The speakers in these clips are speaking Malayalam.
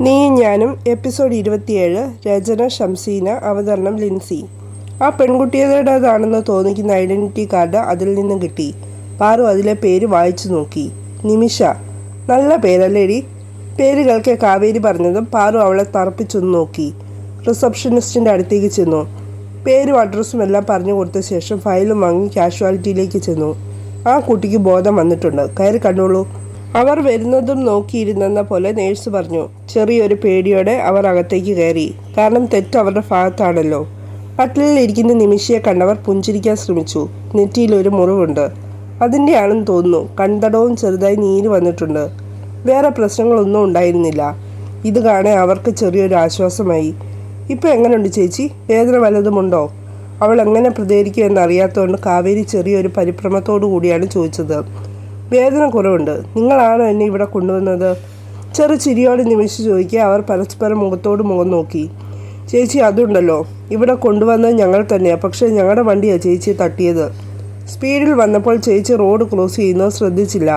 നീയും ഞാനും എപ്പിസോഡ് ഇരുപത്തിയേഴ് രചന ഷംസീന അവതരണം ലിൻസി. ആ പെൺകുട്ടിയുടേതാണെന്ന് തോന്നിക്കുന്ന ഐഡന്റിറ്റി കാർഡ് അതിൽ നിന്നും കിട്ടി. പാറു അതിലെ പേര് വായിച്ചു നോക്കി. നിമിഷ. നല്ല പേരല്ലേടി. പേര് കേൾക്കെ കാവേരി പറഞ്ഞതും പാറു അവളെ തറപ്പിച്ചൊന്ന് നോക്കി. റിസപ്ഷനിസ്റ്റിന്റെ അടുത്തേക്ക് ചെന്നു. പേരും അഡ്രസ്സും എല്ലാം പറഞ്ഞു കൊടുത്ത ശേഷം ഫയലും വാങ്ങി കാഷ്വാലിറ്റിയിലേക്ക് ചെന്നു. ആ കുട്ടിക്ക് ബോധം വന്നിട്ടുണ്ട്. കയറി കണ്ടോളൂ. അവർ വരുന്നതും നോക്കിയിരുന്നെന്ന പോലെ നേഴ്സ് പറഞ്ഞു. ചെറിയൊരു പേടിയോടെ അവർ അകത്തേക്ക് കയറി. കാരണം തെറ്റ് അവരുടെ ഭാഗത്താണല്ലോ. കട്ടിലിൽ ഇരിക്കുന്ന നിമിഷയെ കണ്ടവർ പുഞ്ചിരിക്കാൻ ശ്രമിച്ചു. നെറ്റിയിൽ ഒരു മുറിവുണ്ട്. അതിന്റെയാണെന്ന് തോന്നുന്നു കൺതടവും ചെറുതായി നീര് വന്നിട്ടുണ്ട്. വേറെ പ്രശ്നങ്ങളൊന്നും ഉണ്ടായിരുന്നില്ല. ഇത് കാണാൻ അവർക്ക് ചെറിയൊരു ആശ്വാസമായി. ഇപ്പം എങ്ങനെയുണ്ട് ചേച്ചി? വേദന വല്ലതുമുണ്ടോ അവൾ എങ്ങനെ പ്രതികരിക്കുമെന്ന് അറിയാത്തതുകൊണ്ട് കാവേരി ചെറിയൊരു പരിഭ്രമത്തോടു കൂടിയാണ് ചോദിച്ചത്. വേദന കുറവുണ്ട്. നിങ്ങളാണോ എന്നെ ഇവിടെ കൊണ്ടുവന്നത്? ചെറു ചിരിയോടെ നിമിഷം ചോദിക്കുക അവർ പരസ്പരം മുഖത്തോട് മുഖം നോക്കി. ചേച്ചി അതുണ്ടല്ലോ. ഇവിടെ കൊണ്ടുവന്നത് ഞങ്ങൾ തന്നെയാണ് പക്ഷേ ഞങ്ങളുടെ വണ്ടിയാണ് ചേച്ചി തട്ടിയത്. സ്പീഡിൽ വന്നപ്പോൾ ചേച്ചി റോഡ് ക്രോസ് ചെയ്യുന്നത് ശ്രദ്ധിച്ചില്ല.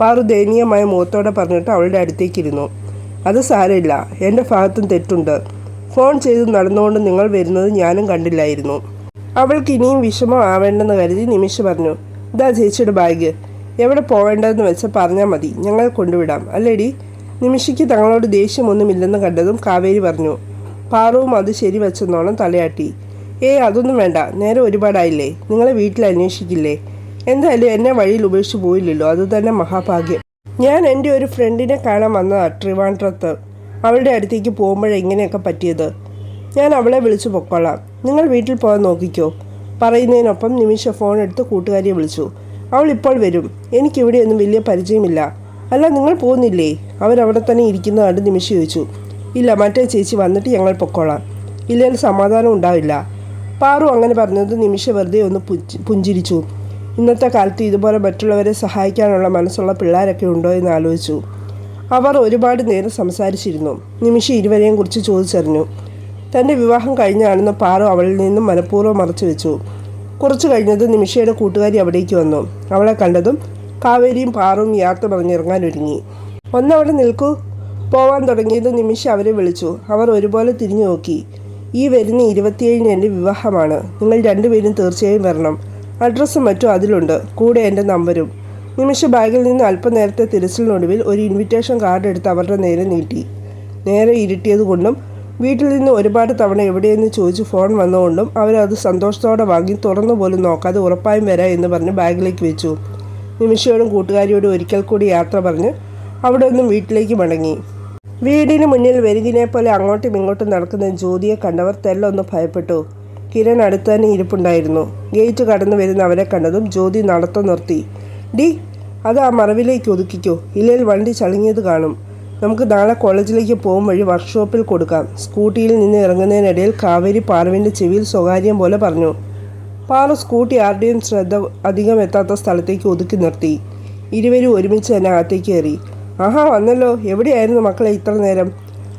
പാറു ദയനീയമായ മുഖത്തോടെ പറഞ്ഞിട്ട് അവളുടെ അടുത്തേക്കിരുന്നു അത് സാരമില്ല. എന്റെ ഭാഗത്തും തെറ്റുണ്ട്. ഫോൺ ചെയ്ത് നടന്നുകൊണ്ട് നിങ്ങൾ വരുന്നത് ഞാനും കണ്ടില്ലായിരുന്നു. അവൾക്ക് ഇനിയും വിഷമം ആവേണ്ടെന്ന് കരുതി നിമിഷ പറഞ്ഞു. ഇതാ ചേച്ചിയുടെ ബാഗ്. എവിടെ പോവേണ്ടതെന്ന് വെച്ചാൽ പറഞ്ഞാൽ മതി. ഞങ്ങൾ കൊണ്ടുവിടാം. അല്ലേടി? നിമിഷയ്ക്ക് തങ്ങളോട് ദേഷ്യമൊന്നുമില്ലെന്ന് കണ്ടതും കാവേരി പറഞ്ഞു പാറവും അത് ശരി വെച്ചെന്നോണം തലയാട്ടി. ഏയ് അതൊന്നും വേണ്ട. നേരെ ഒരുപാടായില്ലേ? നിങ്ങളെ വീട്ടിൽ അന്വേഷിക്കില്ലേ? എന്തായാലും എന്നെ വഴിയിൽ ഉപേക്ഷിച്ചു പോയില്ലല്ലോ. അത് തന്നെ മഹാഭാഗ്യം. ഞാൻ എന്റെ ഒരു ഫ്രണ്ടിനെ കാണാൻ വന്നതാണ് ട്രിവാൻഡ്രത്ത്. അവളുടെ അടുത്തേക്ക് പോകുമ്പോഴേ ഇങ്ങനെയൊക്കെ പറ്റിയത്. ഞാൻ അവളെ വിളിച്ചു പൊക്കോളാം. നിങ്ങൾ വീട്ടിൽ പോകാൻ നോക്കിക്കോ. പറയുന്നതിനൊപ്പം നിമിഷ ഫോൺ എടുത്ത് കൂട്ടുകാരിയെ വിളിച്ചു. അവൾ ഇപ്പോൾ വരും. എനിക്കിവിടെയൊന്നും വലിയ പരിചയമില്ല. അല്ല നിങ്ങൾ പോകുന്നില്ലേ അവരവിടെ തന്നെ ഇരിക്കുന്ന കണ്ട് നിമിഷം ചോദിച്ചു. ഇല്ല മറ്റേ ചേച്ചി വന്നിട്ട് ഞങ്ങൾ പൊക്കോളാം. ഇല്ലെങ്കിൽ സമാധാനം ഉണ്ടാവില്ല. പാറു അങ്ങനെ പറഞ്ഞത് നിമിഷ വെറുതെ ഒന്ന് പുഞ്ചിരിച്ചു. ഇന്നത്തെ കാലത്ത് ഇതുപോലെ മറ്റുള്ളവരെ സഹായിക്കാനുള്ള മനസ്സുള്ള പിള്ളേരൊക്കെ ഉണ്ടോ എന്ന് ആലോചിച്ചു. അവർ ഒരുപാട് നേരം സംസാരിച്ചിരുന്നു. നിമിഷ ഇരുവരെയും കുറിച്ച് ചോദിച്ചറിഞ്ഞു. തന്റെ വിവാഹം കഴിഞ്ഞാണെന്ന് പാറു അവളിൽ നിന്നും മനഃപൂർവം മറച്ചു വെച്ചു. കുറച്ചു കഴിഞ്ഞത് നിമിഷയുടെ കൂട്ടുകാരി അവിടേക്ക് വന്നു. അവളെ കണ്ടതും കാവേരിയും പാറും യാത്ര പറഞ്ഞിറങ്ങാൻ ഒരുങ്ങി. ഒന്നവിടെ നിൽക്കൂ. പോവാൻ തുടങ്ങിയത് നിമിഷം അവരെ വിളിച്ചു. അവർ ഒരുപോലെ തിരിഞ്ഞു നോക്കി. ഈ വരുന്ന ഇരുപത്തിയേഴിന് എന്റെ വിവാഹമാണ്. നിങ്ങൾ രണ്ടുപേരും തീർച്ചയായും വരണം. അഡ്രസ്സും മറ്റും അതിലുണ്ട്. കൂടെ എന്റെ നമ്പരും. നിമിഷ ബാഗിൽ നിന്ന് അല്പനേരത്തെ തിരച്ചിലിനൊടുവിൽ ഒരു ഇൻവിറ്റേഷൻ കാർഡ് എടുത്ത് അവരുടെ നേരെ നീട്ടി. നേരെ ഇരുട്ടിയത് കൊണ്ടും വീട്ടിൽ നിന്ന് ഒരുപാട് തവണ എവിടെയെന്ന് ചോദിച്ച് ഫോൺ വന്നുകൊണ്ടും അവരത് സന്തോഷത്തോടെ വാങ്ങി തുറന്നു പോലും നോക്കാതെ ഉറപ്പായും വരാം എന്ന് പറഞ്ഞ് ബാഗിലേക്ക് വെച്ചു. നിമിഷയോടും കൂട്ടുകാരിയോടും ഒരിക്കൽ കൂടി യാത്ര പറഞ്ഞ് അവിടെ നിന്നും വീട്ടിലേക്ക് മടങ്ങി. വീടിന് മുന്നിൽ വെരുകിനെ പോലെ അങ്ങോട്ടും ഇങ്ങോട്ടും നടക്കുന്ന ജ്യോതിയെ കണ്ടവർ തെല്ലൊന്ന് ഭയപ്പെട്ടു. കിരൺ അടുത്ത് തന്നെ ഇരിപ്പുണ്ടായിരുന്നു. ഗേറ്റ് കടന്നു വരുന്ന അവരെ കണ്ടതും ജ്യോതി നടത്തം നിർത്തി. ഡി അത് ആ മറവിലേക്ക് ഒതുക്കിക്കോ. ഇല്ലെങ്കിൽ വണ്ടി ചളുങ്ങിയത് കാണും. നമുക്ക് നാളെ കോളേജിലേക്ക് പോകും വഴി വർക്ക്ഷോപ്പിൽ കൊടുക്കാം. സ്കൂട്ടിയിൽ നിന്ന് ഇറങ്ങുന്നതിനിടയിൽ കാവേരി പാർവിന്റെ ചെവിയിൽ സ്വകാര്യം പോലെ പറഞ്ഞു. പാറു സ്കൂട്ടി ആരുടെയും ശ്രദ്ധ അധികം എത്താത്ത സ്ഥലത്തേക്ക് ഒതുക്കി നിർത്തി. ഇരുവരും ഒരുമിച്ച് തന്നെ അകത്തേക്ക് കയറി. ആഹാ വന്നല്ലോ. എവിടെയായിരുന്നു മക്കളെ ഇത്ര നേരം?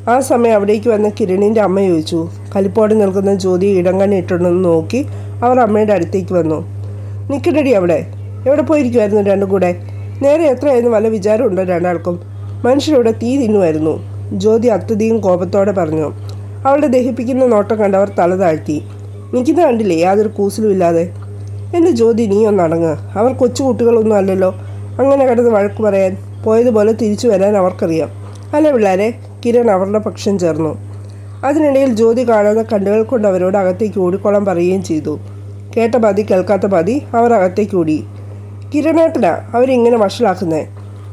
ആ സമയം അവിടേക്ക് വന്ന കിരണിന്റെ അമ്മ ചോദിച്ചു. കലിപ്പോടെ നിൽക്കുന്ന ജ്യോതി ഇടങ്ങണി ഇട്ടുണ്ടെന്ന് നോക്കി അവർ അമ്മയുടെ അടുത്തേക്ക് വന്നു. നിൽക്കണ്ടടി അവിടെ. എവിടെ പോയിരിക്കുമായിരുന്നു രണ്ടും കൂടെ? നേരെ എത്രയായിരുന്നു വല്ല വിചാരമുണ്ടോ രണ്ടാൾക്കും? മനുഷ്യരിവിടെ തീ തിന്നുമായിരുന്നു. ജ്യോതി അത്യധികം കോപത്തോടെ പറഞ്ഞു. അവളുടെ ദഹിപ്പിക്കുന്ന നോട്ടം കണ്ടവർ തല താഴ്ത്തി. നിൽക്കുന്ന കണ്ടില്ലേ? യാതൊരു കൂസലും ഇല്ലാതെ. എന്റെ ജ്യോതി നീ ഒന്നടങ്ങ് അവർ കൊച്ചു കുട്ടികളൊന്നും അല്ലല്ലോ. അങ്ങനെ കിടന്ന് വഴക്ക് പറയാൻ പോയതുപോലെ തിരിച്ചു വരാൻ അവർക്കറിയാം. അല്ല പിള്ളേരെ? കിരൺ അവരുടെ പക്ഷം ചേർന്നു. അതിനിടയിൽ ജ്യോതി കാണുന്ന കണ്ണുകൾ കൊണ്ട് അവരോട് അകത്തേക്ക് ഓടിക്കോളാൻ പറയുകയും ചെയ്തു. കേട്ട പതി കേൾക്കാത്ത പതി അവർ അകത്തേക്ക് ഓടി. കിരണേട്ടനാ അവരിങ്ങനെ വഷളാക്കുന്നേ.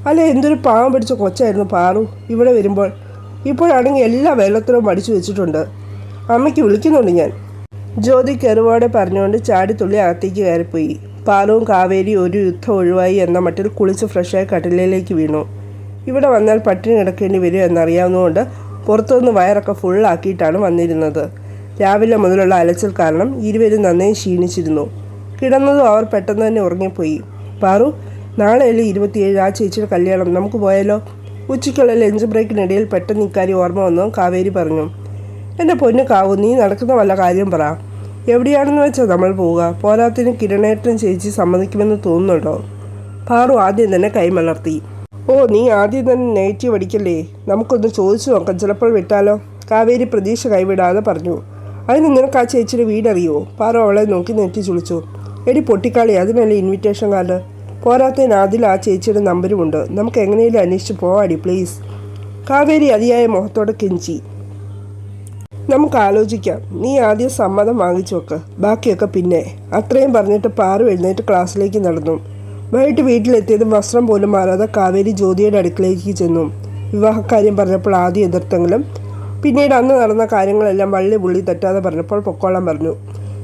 അല്ല എന്തൊരു പാവം പിടിച്ച കൊച്ചായിരുന്നു പാറു. ഇവിടെ വരുമ്പോൾ ഇപ്പോഴാണെങ്കിൽ എല്ലാ വെള്ളത്തിലും മടിച്ചു വെച്ചിട്ടുണ്ട്. അമ്മയ്ക്ക് വിളിക്കുന്നുണ്ട് ഞാൻ. ജ്യോതി കെറുവോടെ പറഞ്ഞുകൊണ്ട് ചാടിത്തുള്ളി അകത്തേക്ക് കയറിപ്പോയി. പാലവും കാവേരി ഒരു യുദ്ധം ഒഴിവായി എന്ന മട്ടിൽ കുളിച്ച് ഫ്രഷായി കട്ടിലേക്ക് വീണു. ഇവിടെ വന്നാൽ പട്ടിണി കിടക്കേണ്ടി വരും എന്നറിയാവുന്നതുകൊണ്ട് പുറത്തുനിന്ന് വയറൊക്കെ ഫുള്ളാക്കിയിട്ടാണ് വന്നിരുന്നത്. രാവിലെ മുതലുള്ള അലച്ചിൽ കാരണം ഇരുവരും നന്നായി ക്ഷീണിച്ചിരുന്നു. കിടന്നതും അവർ പെട്ടെന്ന് തന്നെ ഉറങ്ങിപ്പോയി. പാറു നാളെയല്ലേ ഇരുപത്തിയേഴ്? ആ ചേച്ചിയുടെ കല്യാണം. നമുക്ക് പോയാലോ? ഉച്ചയ്ക്കുള്ള ലഞ്ച് ബ്രേക്കിനിടയിൽ പെട്ടെന്ന് ഇക്കാര്യം ഓർമ്മ വന്നു കാവേരി പറഞ്ഞു. എന്റെ പൊന്നു കാവു നീ നടക്കുന്ന വല്ല കാര്യം പറ. എവിടെയാണെന്ന് വെച്ചാൽ നമ്മൾ പോവുക. പോരാത്തിന് കിരണേറ്റം ചേച്ചി സമ്മതിക്കുമെന്ന് തോന്നുന്നുണ്ടോ? പാറു ആദ്യം തന്നെ കൈമലർത്തി. ഓ നീ ആദ്യം തന്നെ നെഗറ്റീവ് അടിക്കല്ലേ നമുക്കൊന്ന് ചോദിച്ചു നോക്കാം. ചിലപ്പോൾ വിട്ടാലോ? കാവേരി പ്രതീക്ഷ കൈവിടാതെ പറഞ്ഞു. അതിന് നിനക്ക് ആ ചേച്ചിയുടെ വീടറിയോ? പാറു അവളെ നോക്കി നെറ്റി ചുളിച്ചു. എടി പൊട്ടിക്കാളി അതിനല്ല ഇൻവിറ്റേഷൻ കാർഡ് പോരാത്തതിന് അതിൽ ആ ചേച്ചിയുടെ നമ്പരുമുണ്ട് നമുക്ക് എങ്ങനെയെങ്കിലും അന്വേഷിച്ച് പോവാടി പ്ലീസ് കാവേരി അതിയായ മുഖത്തോടെ കെഞ്ചി. നമുക്ക് ആലോചിക്കാം നീ ആദ്യം സമ്മതം വാങ്ങിച്ചു വെക്ക്. ബാക്കിയൊക്കെ പിന്നെ. അത്രയും പറഞ്ഞിട്ട് പാറു എഴുന്നേറ്റ് ക്ലാസ്സിലേക്ക് നടന്നു. വൈകിട്ട് വീട്ടിലെത്തിയതും വസ്ത്രം പോലും മാറാതെ കാവേരി ജ്യോതിയുടെ അടുക്കളയിലേക്ക് ചെന്നു. വിവാഹക്കാര്യം പറഞ്ഞപ്പോൾ ആദ്യം എതിർത്തെങ്കിലും പിന്നീട് അന്ന് നടന്ന കാര്യങ്ങളെല്ലാം വള്ളി പുള്ളി തെറ്റാതെ പറഞ്ഞപ്പോൾ പൊക്കോളം പറഞ്ഞു.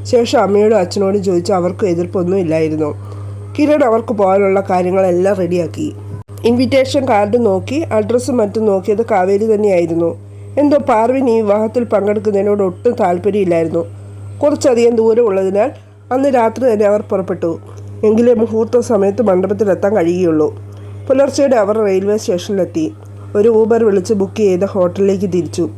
ശേഷം അമ്മയോടും അച്ഛനോടും ചോദിച്ചു അവർക്ക് എതിർപ്പൊന്നും ഇല്ലായിരുന്നു. കിരൺ അവർക്ക് പോകാനുള്ള കാര്യങ്ങളെല്ലാം റെഡിയാക്കി. ഇൻവിറ്റേഷൻ കാർഡ് നോക്കി അഡ്രസ്സും മറ്റും നോക്കിയത് കാവേരി തന്നെയായിരുന്നു. എന്തോ പാർവിൻ ഈ വിവാഹത്തിൽ പങ്കെടുക്കുന്നതിനോട് ഒട്ടും താല്പര്യമില്ലായിരുന്നു. കുറച്ചധികം ദൂരം ഉള്ളതിനാൽ അന്ന് രാത്രി തന്നെ അവർ പുറപ്പെട്ടു. എങ്കിലേ മുഹൂർത്ത സമയത്ത് മണ്ഡപത്തിലെത്താൻ കഴിയുകയുള്ളൂ. പുലർച്ചെയുടെ അവർ റെയിൽവേ സ്റ്റേഷനിലെത്തി. ഒരു ഊബർ വിളിച്ച് ബുക്ക് ചെയ്ത ഹോട്ടലിലേക്ക് തിരിച്ചു.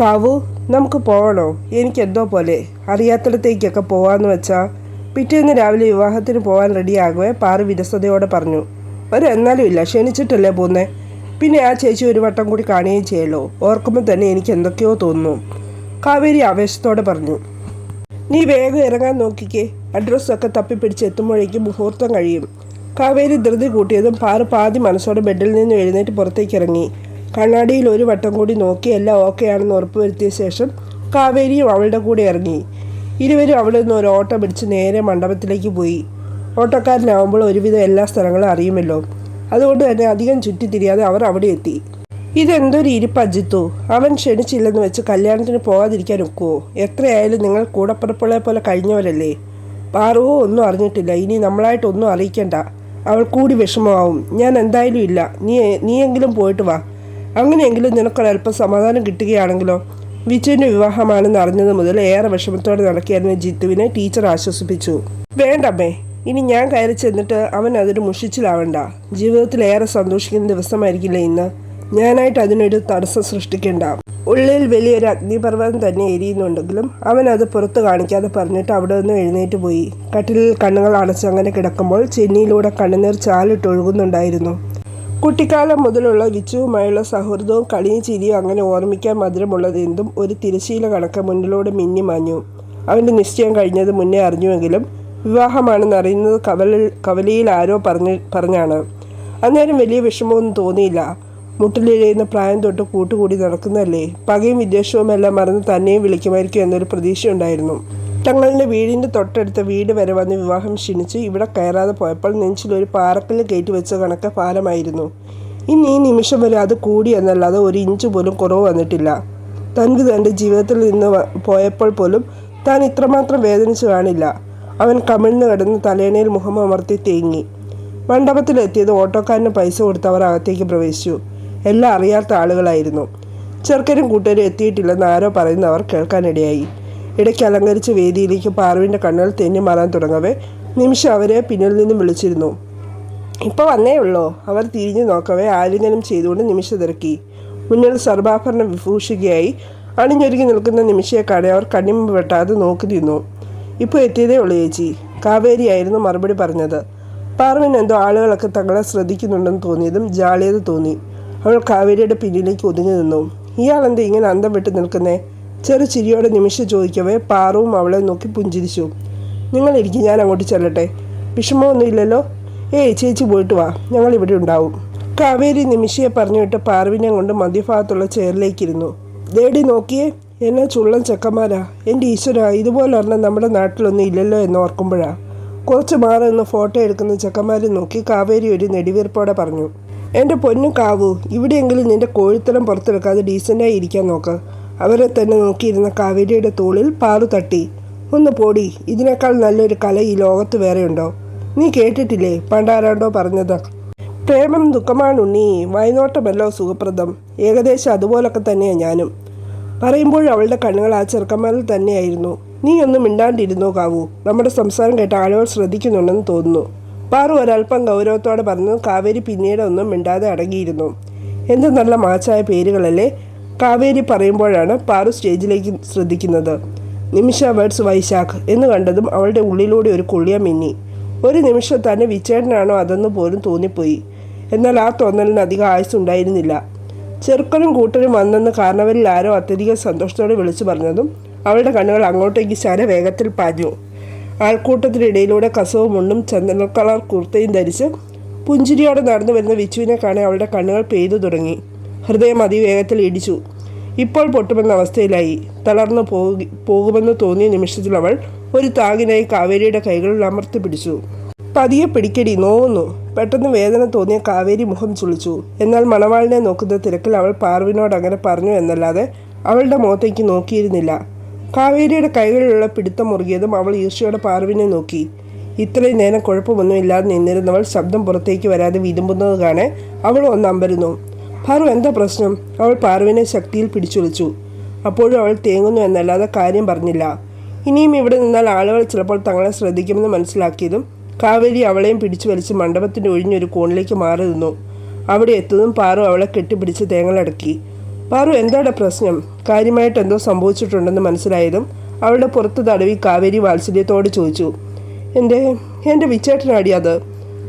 കാവു നമുക്ക് പോകണോ? എനിക്ക് എന്തോ പോലെ. അറിയാത്തിടത്തേക്കൊക്കെ പോവാന്ന് വെച്ചാൽ പിറ്റേന്ന് രാവിലെ വിവാഹത്തിന് പോകാൻ റെഡിയാകുമേ പാറു വിരസതയോടെ പറഞ്ഞു. ഒരു എന്നാലും ഇല്ല. ക്ഷണിച്ചിട്ടല്ലേ പോന്നേ? പിന്നെ ആ ചേച്ചി ഒരു വട്ടം കൂടി കാണുകയും ചെയ്യല്ലോ ഓർക്കുമ്പോൾ തന്നെ എനിക്ക് എന്തൊക്കെയോ തോന്നുന്നു. കാവേരി ആവേശത്തോടെ പറഞ്ഞു നീ വേഗം ഇറങ്ങാൻ നോക്കിക്കേ. അഡ്രസ്സൊക്കെ തപ്പിപ്പിടിച്ച് എത്തുമ്പോഴേക്കും മുഹൂർത്തം കഴിയും. കാവേരി ധൃതി കൂട്ടിയതും പാറ് പാതി മനസ്സോടെ ബെഡിൽ നിന്ന് എഴുന്നേറ്റ് പുറത്തേക്ക് ഇറങ്ങി. കണ്ണാടിയിൽ ഒരു വട്ടം കൂടി നോക്കി എല്ലാം ഓക്കെ ആണെന്ന് ഉറപ്പുവരുത്തിയ ശേഷം കാവേരിയും അവളുടെ കൂടെ ഇറങ്ങി. ഇരുവരും അവിടെ നിന്ന് ഒരു ഓട്ടോ പിടിച്ച് നേരെ മണ്ഡപത്തിലേക്ക് പോയി. ഓട്ടോക്കാരനാവുമ്പോൾ ഒരുവിധം എല്ലാ സ്ഥലങ്ങളും അറിയുമല്ലോ. അതുകൊണ്ട് തന്നെ അധികം ചുറ്റിത്തിരിയാതെ അവർ അവിടെ എത്തി. ഇതെന്തൊരു ഇരിപ്പ് അജിത്തു അവൻ ക്ഷണിച്ചില്ലെന്ന് വെച്ച് കല്യാണത്തിന് പോകാതിരിക്കാൻ ഒക്കുവോ? എത്രയായാലും നിങ്ങൾ കൂടപ്പിറപ്പുകളെ പോലെ കഴിഞ്ഞവരല്ലേ? പാറുവോ? ഒന്നും അറിഞ്ഞിട്ടില്ല. ഇനി നമ്മളായിട്ടൊന്നും അറിയിക്കണ്ട. അവൾ കൂടി വിഷമമാവും. ഞാൻ എന്തായാലും ഇല്ല. നീ നീയെങ്കിലും പോയിട്ട് വാ. അങ്ങനെയെങ്കിലും നിനക്കൊരല്പം സമാധാനം കിട്ടുകയാണെങ്കിലോ? വിജുവിന്റെ വിവാഹമാണെന്ന് അറിഞ്ഞത് മുതൽ ഏറെ വിഷമത്തോടെ നടക്കുകയായിരുന്ന ജിത്തുവിനെ ടീച്ചർ ആശ്വസിപ്പിച്ചു. വേണ്ടമ്മേ. ഇനി ഞാൻ കയറി ചെന്നിട്ട് അവൻ അതൊരു മുഷിച്ചിലാവണ്ട. ജീവിതത്തിലേറെ സന്തോഷിക്കുന്ന ദിവസമായിരിക്കില്ല ഇന്ന്. ഞാനായിട്ട് അതിനൊരു തടസ്സം സൃഷ്ടിക്കേണ്ട. ഉള്ളിൽ വലിയൊരു അഗ്നിപർവതം തന്നെ എരിയുന്നുണ്ടെങ്കിലും അവൻ അത് പുറത്ത് കാണിക്കാതെ പറഞ്ഞിട്ട് അവിടെ നിന്ന് എഴുന്നേറ്റ് പോയി. കട്ടിലിൽ കണ്ണുകൾ അടച്ച് അങ്ങനെ കിടക്കുമ്പോൾ ചെന്നിയിലൂടെ കണ്ണുനീർ ചാലിട്ടൊഴുകുന്നുണ്ടായിരുന്നു കുട്ടിക്കാലം മുതലുള്ള വിച്ചുവുമായുള്ള സൗഹൃദവും കളിയും ചിരിയും അങ്ങനെ ഓർമ്മിക്കാൻ മധുരമുള്ളത് എന്തും ഒരു തിരശീല കണക്ക് മുന്നിലൂടെ മിന്നി മാഞ്ഞു അവന്റെ നിശ്ചയം കഴിഞ്ഞത് മുന്നേ അറിഞ്ഞുവെങ്കിലും വിവാഹമാണെന്ന് അറിയുന്നത് കവലിൽ കവലിയിൽ ആരോ പറഞ്ഞ് പറഞ്ഞാണ്. അന്നേരം വലിയ വിഷമമൊന്നും തോന്നിയില്ല. മുട്ടിലിഴയുന്ന പ്രായം തൊട്ട് കൂട്ടുകൂടി നടക്കുന്നതല്ലേ? പകയും വിദ്വേഷവും എല്ലാം മറന്ന് തന്നെയും വിളിക്കുമായിരിക്കും എന്നൊരു പ്രതീക്ഷയുണ്ടായിരുന്നു. തങ്ങളുടെ വീടിന്റെ തൊട്ടടുത്ത വീട് വരെ വന്ന് വിവാഹം ക്ഷണിച്ച് ഇവിടെ കയറാതെ പോയപ്പോൾ നെഞ്ചിലൊരു പാറക്കല്ല് കയറ്റി വെച്ച കണക്ക് പാലമായിരുന്നു ഇനി ഈ നിമിഷം വരെ അത് കൂടി എന്നല്ലാതെ ഒരു ഇഞ്ച് പോലും കുറവ് വന്നിട്ടില്ല. തനിക്ക് തന്റെ ജീവിതത്തിൽ നിന്ന് പോയപ്പോൾ പോലും താൻ ഇത്രമാത്രം വേദനിച്ചു കാണില്ല. അവൻ കമിഴ്ന്നു കിടന്ന് തലേണയിൽ മുഖം അമർത്തി തേങ്ങി. മണ്ഡപത്തിലെത്തിയത് ഓട്ടോക്കാരന് പൈസ കൊടുത്ത് അവർ അകത്തേക്ക് പ്രവേശിച്ചു. എല്ലാം അറിയാത്ത ആളുകളായിരുന്നു. ചെറുക്കനും കൂട്ടരും എത്തിയിട്ടില്ലെന്ന് ആരോ പറയുന്നവർ കേൾക്കാനിടയായി. ഇടയ്ക്ക് അലങ്കരിച്ച വേദിയിലേക്ക് പാർവിന്റെ കണ്ണുകൾ തെന്നി മാറാൻ തുടങ്ങവേ നിമിഷം അവരെ പിന്നിൽ നിന്നും വിളിച്ചിരുന്നു. ഇപ്പോൾ വന്നേ ഉള്ളോ അവർ തിരിഞ്ഞു നോക്കവേ ആലിംഗനം ചെയ്തുകൊണ്ട് നിമിഷ തിരക്കി. മുന്നിൽ സർവാഭരണ വിഭൂഷികയായി അണിഞ്ഞൊരുങ്ങി നിൽക്കുന്ന നിമിഷയെ കാണെ അവർ കണ്ണിമ്പ് വെട്ടാതെ നോക്കി നിന്നു. ഇപ്പോൾ എത്തിയതേ ഉള്ളൂ ചേച്ചി. കാവേരിയായിരുന്നു മറുപടി പറഞ്ഞത്. പാർവിന് എന്തോ ആളുകളൊക്കെ തങ്ങളെ ശ്രദ്ധിക്കുന്നുണ്ടെന്ന് തോന്നിയതും ജാളിയത് തോന്നി. അവൾ കാവേരിയുടെ പിന്നിലേക്ക് ഒതുങ്ങി നിന്നു. ഇയാളെന്താ ഇങ്ങനെ അന്തം വിട്ട് നിൽക്കുന്നേ? ചെറു ചിരിയോടെ നിമിഷം ചോദിക്കവേ പാറുവും അവളെ നോക്കി പുഞ്ചിരിച്ചു. നിങ്ങളിരിക്കും ഞാൻ അങ്ങോട്ട് ചെല്ലട്ടെ. വിഷമമൊന്നുമില്ലല്ലോ ഏയ് ചേച്ചി പോയിട്ട് വാ. ഞങ്ങൾ ഇവിടെ ഉണ്ടാവും. കാവേരി നിമിഷയെ പറഞ്ഞു വിട്ട് പാർവിനെ കൊണ്ട് മധ്യഭാഗത്തുള്ള ചെയറിലേക്കിരുന്നു ദേടി നോക്കിയേ. എന്നെ ചുള്ളൻ ചെക്കന്മാരാ? എന്റെ ഈശ്വര ഇതുപോലെ ഒരെണ്ണം നമ്മുടെ നാട്ടിലൊന്നും ഇല്ലല്ലോ എന്ന് ഓർക്കുമ്പോഴാ. കുറച്ച് മാറി നിന്ന് ഫോട്ടോ എടുക്കുന്ന ചെക്കന്മാരെ നോക്കി കാവേരി ഒരു നെടിവീർപ്പോടെ പറഞ്ഞു എന്റെ പൊന്നു കാവു ഇവിടെയെങ്കിലും നിന്റെ കോഴിത്തരം പുറത്തെടുക്കാതെ ഡീസന്റായി ഇരിക്കാൻ നോക്ക്. അവരെ തന്നെ നോക്കിയിരുന്ന കാവേരിയുടെ തോളിൽ പാറു തട്ടി ഒന്ന് പോടി ഇതിനേക്കാൾ നല്ലൊരു കല ഈ ലോകത്ത് വേറെയുണ്ടോ? നീ കേട്ടിട്ടില്ലേ? പണ്ടാരാണ്ടോ പറഞ്ഞത്. പ്രേമം ദുഃഖമാണ് ഉണ്ണി വൈനോട്ടമല്ലോ സുഖപ്രദം. ഏകദേശം അതുപോലൊക്കെ തന്നെയാണ് ഞാനും. പറയുമ്പോൾ അവളുടെ കണ്ണുകൾ ആ ചെറുക്കന്മാരിൽ തന്നെയായിരുന്നു. നീ ഒന്നും മിണ്ടാണ്ടിരുന്നോ കാവു? നമ്മുടെ സംസാരം കേട്ട ആളുകൾ ശ്രദ്ധിക്കുന്നുണ്ടെന്ന് തോന്നുന്നു. പാറു ഒരൽപ്പം ഗൗരവത്തോടെ പറഞ്ഞു കാവേരി പിന്നീട് ഒന്നും മിണ്ടാതെ അടങ്ങിയിരുന്നു. എന്ത് നല്ല മാച്ചായ പേരുകളല്ലേ? കാവേരി പറയുമ്പോഴാണ് പാറു സ്റ്റേജിലേക്ക് ശ്രദ്ധിക്കുന്നത്. നിമിഷ വേർഡ്സ് വൈശാഖ് എന്ന് കണ്ടതും അവളുടെ ഉള്ളിലൂടെ ഒരു കുളിയ മിന്നി. ഒരു നിമിഷം തന്നെ വിച്ചേട്ടനാണോ അതെന്ന് പോലും തോന്നിപ്പോയി. എന്നാൽ ആ തോന്നലിന് അധികം ആയുസ് ഉണ്ടായിരുന്നില്ല ചെറുക്കനും കൂട്ടരും വന്നെന്ന് കാരണവരിൽ ആരോ അത്യധികം സന്തോഷത്തോടെ വിളിച്ചു പറഞ്ഞതും അവളുടെ കണ്ണുകൾ അങ്ങോട്ടേക്ക് ശര വേഗത്തിൽ പാഞ്ഞു. ആൾക്കൂട്ടത്തിനിടയിലൂടെ കസവും മുണ്ടും ചന്ദന കളർ കുർത്തയും ധരിച്ച് പുഞ്ചിരിയോടെ നടന്നു വരുന്ന വിച്ചുവിനെ കാണാൻ അവളുടെ കണ്ണുകൾ പെയ്തു തുടങ്ങി. ഹൃദയം അതിവേഗത്തിൽ ഇടിച്ചു. ഇപ്പോൾ പൊട്ടുമെന്ന അവസ്ഥയിലായി. തളർന്നു പോകി പോകുമെന്ന് തോന്നിയ നിമിഷത്തിൽ അവൾ ഒരു താങ്ങിനായി കാവേരിയുടെ കൈകളിൽ അമർത്തി പിടിച്ചു. പതിയെ പിടിക്കടി നോവുന്നു. പെട്ടെന്ന് വേദന തോന്നിയ കാവേരി മുഖം ചുളിച്ചു. എന്നാൽ മണവാളിനെ നോക്കുന്ന തിരക്കിൽ അവൾ പാർവിനോട് അങ്ങനെ പറഞ്ഞു എന്നല്ലാതെ അവളുടെ മുഖത്തേക്ക് നോക്കിയിരുന്നില്ല. കാവേരിയുടെ കൈകളിലുള്ള പിടുത്തം മുറുകിയതും അവൾ ഈർഷ്യയോടെ പാർവിനെ നോക്കി. ഇത്രയും നേരം കുഴപ്പമൊന്നുമില്ലാതെ നിന്നിരുന്നവൾ ശബ്ദം പുറത്തേക്ക് വരാതെ വിതുമ്പുന്നത് കാണെ അവൾ ഒന്ന് അമ്പരുന്നു. പാറു എന്താ പ്രശ്നം? അവൾ പാർവിനെ ശക്തിയിൽ പിടിച്ചൊളിച്ചു. അപ്പോഴും അവൾ തേങ്ങുന്നു എന്നല്ലാതെ കാര്യം പറഞ്ഞില്ല. ഇനിയും ഇവിടെ നിന്നാൽ ആളുകൾ ചിലപ്പോൾ തങ്ങളെ ശ്രദ്ധിക്കുമെന്ന് മനസ്സിലാക്കിയതും കാവേരി അവളെയും പിടിച്ചു വലിച്ച് മണ്ഡപത്തിന്റെ ഒഴിഞ്ഞൊരു കോണിലേക്ക് മാറി നിന്നു. അവിടെ എത്തതും പാറു അവളെ കെട്ടിപ്പിടിച്ച് തേങ്ങളടക്കി പാറു എന്താണ് പ്രശ്നം? കാര്യമായിട്ട് എന്തോ സംഭവിച്ചിട്ടുണ്ടെന്ന് മനസ്സിലായതും അവളുടെ പുറത്ത് തടവി കാവേരി വാത്സല്യത്തോട് ചോദിച്ചു. എന്റെ എന്റെ വിച്ചേട്ടനാടി അത്.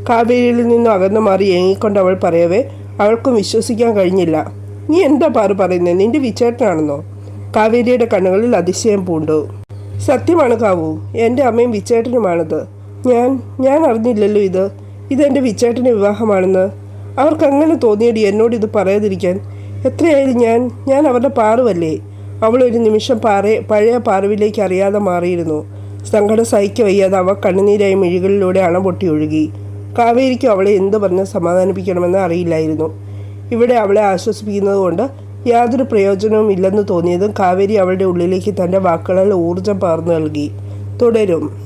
കാവേരിയിൽ നിന്നും അകന്നു മാറി ഏങ്ങിക്കൊണ്ട് അവൾ പറയവേ അവൾക്കും വിശ്വസിക്കാൻ കഴിഞ്ഞില്ല. നീ എന്താ പാറു പറയുന്നത് നിന്റെ വിച്ചേട്ടനാണെന്നോ? കാവേരിയുടെ കണ്ണുകളിൽ അതിശയം പൂണ്ടു. സത്യമാണ് കാവു. എന്റെ അമ്മയും വിച്ചേട്ടനുമാണത്. ഞാൻ ഞാൻ അറിഞ്ഞില്ലല്ലോ ഇത്. ഇതെന്റെ വിച്ചേട്ടന്റെ വിവാഹമാണെന്ന്. അവർക്ക് അങ്ങനെ തോന്നിയടി എന്നോട് ഇത് പറയാതിരിക്കാൻ. എത്രയായാലും ഞാൻ ഞാൻ അവരുടെ പാറുവല്ലേ? അവളൊരു നിമിഷം പാറ പഴയ പാറുവിലേക്ക് അറിയാതെ മാറിയിരുന്നു. സങ്കടം സഹിക്ക വയ്യാതെ അവ കണ്ണുനീരായി മിഴികളിലൂടെ അണപൊട്ടി ഒഴുകി. കാവേരിക്കും അവളെ എന്ത് പറഞ്ഞ് സമാധാനിപ്പിക്കണമെന്ന് അറിയില്ലായിരുന്നു. ഇവിടെ അവളെ ആശ്വസിപ്പിക്കുന്നത് കൊണ്ട് യാതൊരു പ്രയോജനവും ഇല്ലെന്ന് തോന്നിയതും കാവേരി അവളുടെ ഉള്ളിലേക്ക് തന്റെ വാക്കുകളിൽ ഊർജം പകർന്നു നൽകി. തുടരും.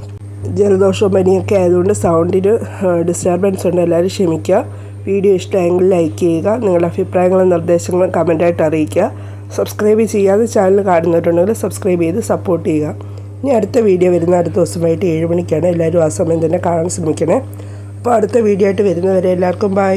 ജലദോഷവും പനിയൊക്കെ ആയതുകൊണ്ട് സൗണ്ടിന് ഡിസ്റ്റർബൻസ് ഉണ്ട്. എല്ലാവരും ക്ഷമിക്കുക. വീഡിയോ ഇഷ്ടമായെങ്കിൽ ലൈക്ക് ചെയ്യുക. നിങ്ങളുടെ അഭിപ്രായങ്ങളും നിർദ്ദേശങ്ങളും കമന്റായിട്ട് അറിയിക്കുക. സബ്സ്ക്രൈബ് ചെയ്യാതെ ചാനൽ കാണുന്നവരുണ്ടെങ്കിൽ സബ്സ്ക്രൈബ് ചെയ്ത് സപ്പോർട്ട് ചെയ്യുക. ഇനി അടുത്ത വീഡിയോ വരുന്ന അടുത്ത ദിവസമായിട്ട് ഏഴ് മണിക്കാണ്. എല്ലാവരും ആ സമയം തന്നെ കാണാൻ ശ്രമിക്കണേ. അപ്പോൾ അടുത്ത വീഡിയോ ആയിട്ട് വരുന്നവരെ എല്ലാവർക്കും ബൈ